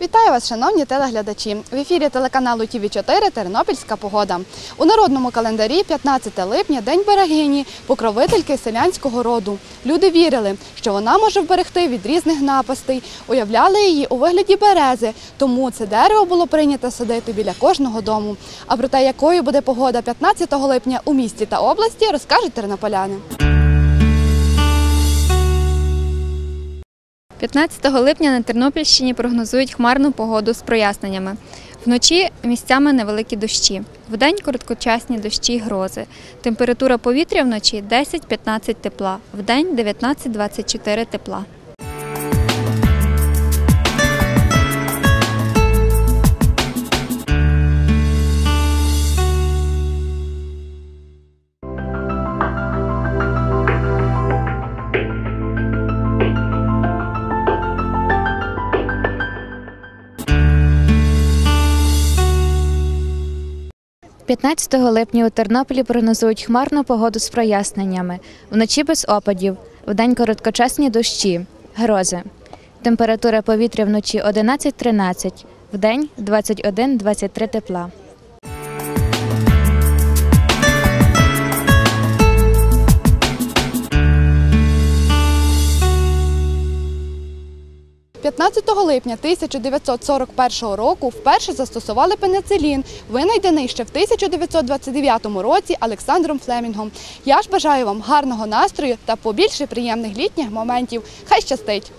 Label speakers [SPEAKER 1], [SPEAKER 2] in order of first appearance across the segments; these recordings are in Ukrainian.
[SPEAKER 1] Вітаю вас, шановні телеглядачі. В ефірі телеканалу ТВ 4 Тернопільська погода. У народному календарі 15 липня День берегині, покровительки селянського роду. Люди вірили, що вона може вберегти від різних напастей, уявляли її у вигляді берези, тому це дерево було прийнято садити біля кожного дому. А про те, якою буде погода 15 липня у місті та області, розкажуть тернополяни.
[SPEAKER 2] 15 липня на Тернопільщині прогнозують хмарну погоду з проясненнями. Вночі місцями невеликі дощі. Вдень короткочасні дощі й грози. Температура повітря вночі 10-15 тепла, вдень 19-24 тепла.
[SPEAKER 3] – 15 липня у Тернополі прогнозують хмарну погоду з проясненнями. Вночі без опадів, вдень короткочасні дощі, грози. Температура повітря вночі 11-13, вдень 21-23 тепла.
[SPEAKER 1] – 15 липня 1941 року вперше застосували пеницилін, винайдений ще в 1929 році Олександром Флемінгом. Я ж бажаю вам гарного настрою та побільше приємних літніх моментів. Хай щастить!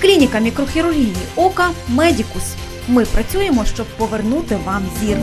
[SPEAKER 4] Клініка мікрохірургії ока Медікус. Ми працюємо, щоб повернути вам зір.